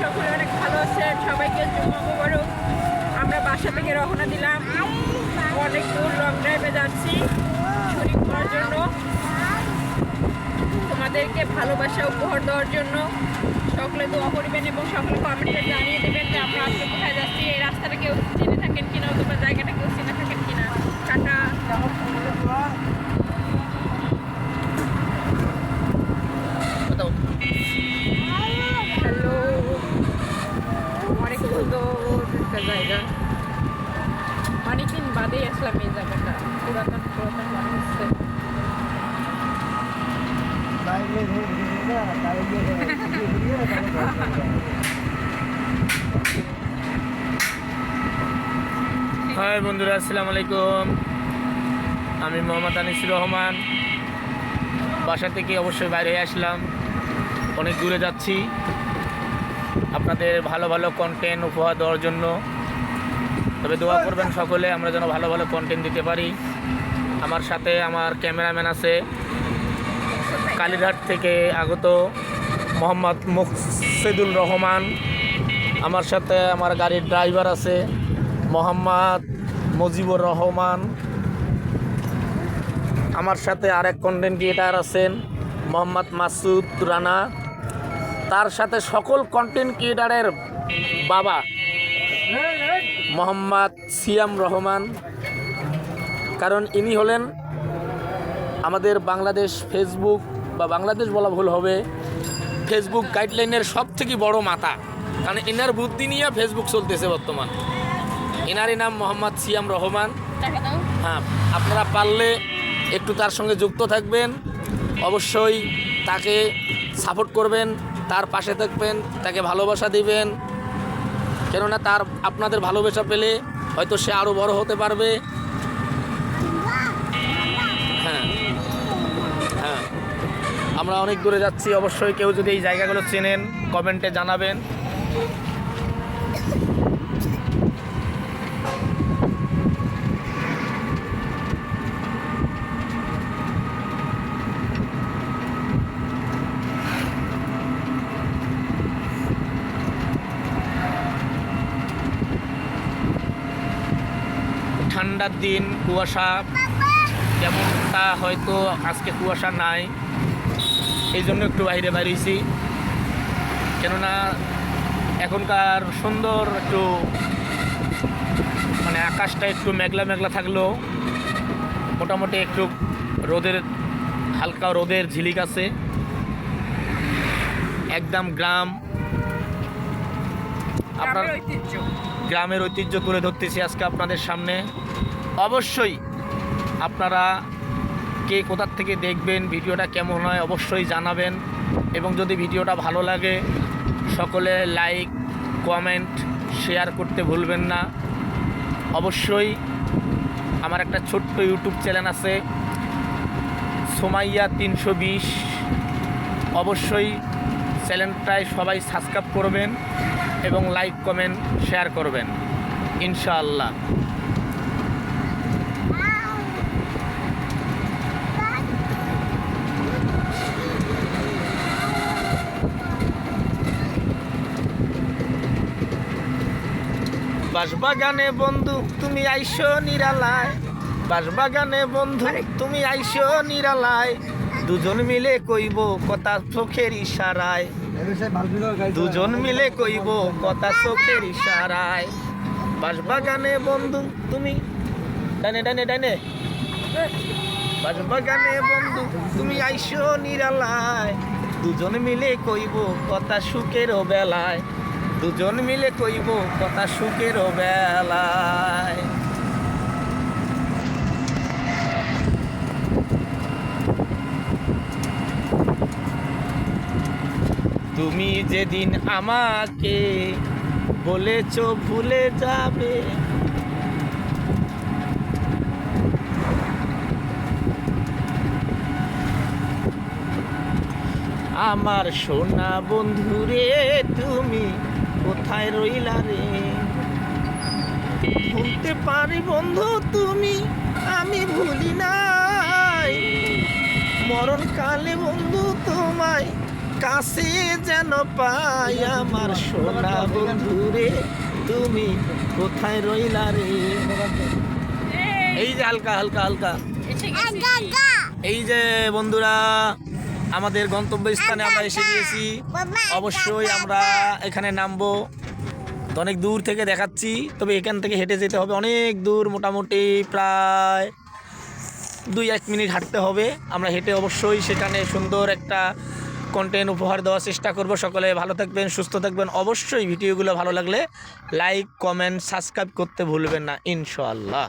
সকলে অনেক ভালো আছেন, সবাইকে মোবারক। আমরা বাসা থেকে রওনা দিলাম। অনেক দূর লং ড্রাইভে যাচ্ছি ছুরি করার জন্য। তোমাদেরকে ভালোবাসা উপহার দেওয়ার জন্য। সকলে দোয়া করবেন এবং সকলে কমেন্টে জানিয়ে দেবেন যে আমরা আজকে কোথায় যাচ্ছি, এই রাস্তাটা কেউ বাদেই আসলাম এই জায়গাটা। পুরাতন পুরাতন মনে হাই বন্ধুরা, আসসালামু আলাইকুম। আমি মোহাম্মদ আনিসুর রহমান। বাসা থেকে অবশ্যই বাইরে আসলাম। অনেক দূরে যাচ্ছি। আপনাদের ভালো ভালো কন্টেন্ট উপহার দেওয়ার জন্য। তবে দোয়া করবেন সকলে, আমরা যেন ভালো ভালো কন্টেন্ট দিতে পারি। আমার সাথে আমার ক্যামেরাম্যান আছে কালীঘাট থেকে আগত মোহাম্মদ মুকসিদুল রহমান। আমার সাথে আমার গাড়ির ড্রাইভার আছে, মোহাম্মদ মজিবুর রহমান। আমার সাথে আরেক কন্টেন্ট ক্রিয়েটার আছেন, মোহাম্মদ মাসুদ রানা। তার সাথে সকল কন্টেন্ট ক্রিয়েটারের বাবা মোহাম্মদ সিয়াম রহমান। কারণ ইনি হলেন আমাদের বাংলাদেশ ফেসবুক, বা বাংলাদেশ বলা ভুল হবে, ফেসবুক গাইডলাইনের সব থেকে বড় মাথা। কারণ এনার বুদ্ধি নিয়ে ফেসবুক চলতেছে বর্তমান। এনারই নাম মোহাম্মদ সিয়াম রহমান। হ্যাঁ আপনারা পারলে একটু তার সঙ্গে যুক্ত থাকবেন। অবশ্যই তাকে সাপোর্ট করবেন, তার পাশে থাকবেন, তাকে ভালোবাসা দিবেন। কেননা তার আপনাদের ভালোবাসা পেলে হয়তো সে আরও বড় হতে পারবে। হ্যাঁ। হ্যাঁ। আমরা অনেক দূরে যাচ্ছি, অবশ্যই কেউ যদি এই জায়গাগুলো চেনেন, কমেন্টে জানাবেন। ঠান্ডার দিন কুয়াশা যেমন তা হয়তো আজকে কুয়াশা নাই। এই জন্য একটু বাইরে বেরিয়েছি। কেননা এখনকার সুন্দর একটু মানে আকাশটা একটু মেঘলা মেঘলা থাকলেও মোটামুটি একটু রোদের হালকা রোদের ঝিলিক আছে। একদম গ্রাম। আপনার গ্রামের ঐতিহ্য। গ্রামের ঐতিহ্য তুলে ধরতেছি আজকে আপনাদের সামনে। অবশ্যই আপনারা কে কোথার থেকে দেখবেন, ভিডিওটা কেমন হয় অবশ্যই জানাবেন। এবং যদি ভিডিওটা ভালো লাগে, সকলে লাইক, কমেন্ট, শেয়ার করতে ভুলবেন না। অবশ্যই আমার একটা ছোট্ট ইউটিউব চ্যানেল আছে, সোমাইয়া তিনশো বিশ। অবশ্যই চ্যানেলটায় সবাই সাবস্ক্রাইব করবেন এবং লাইক, কমেন্ট, শেয়ার করবেন। ইনশাআল্লাহ। বাসবাগানে বন্ধু তুমি আইসো নিরালায়। বাসবাগানে বন্ধু তুমি আইসো নিরালায়। দুজন মিলে কইব কথা চোখের ইশারায়। দুজন মিলে কইব কথা চোখের ইশারায়। বাসবাগানে বন্ধু তুমি ডানে ডানে ডানে। বাসবাগানে বন্ধু তুমি আইসো নিরালায়। দুজন মিলে কইব কথা সুখেরও বেলায়। দুজন মিলে কইব কথা সুখের বেলায়। তুমি যেদিন আমাকে বলেছ ভুলে যাবে। আমার সোনা বন্ধুরে, তুমি কোথায় রইলা রে? ভুলতে পারি বন্ধু তুমি আমি ভুলি নাই। মরণকালে বন্ধু তোমায় কাছে যেন পাই আমার সোনা বন্ধু রে তুমি কোথায় রইলা রে? এই যে হালকা হালকা হালকা। এই যে বন্ধুরা আমাদের গন্তব্যস্থানে আমরা এসে গিয়েছি। অবশ্যই আমরা এখানে নামবো। তো অনেক দূর থেকে দেখাচ্ছি তবে এখান থেকে হেঁটে যেতে হবে অনেক দূর মোটামুটি প্রায় দুই এক মিনিট হাঁটতে হবে। আমরা হেঁটে অবশ্যই সেখানে সুন্দর একটা কন্টেন্ট উপহার দেওয়ার চেষ্টা করব। সকলে ভালো থাকবেন সুস্থ থাকবেন। অবশ্যই ভিডিওগুলো ভালো লাগলে লাইক কমেন্ট সাবস্ক্রাইব করতে ভুলবেন না ইনশাআল্লাহ।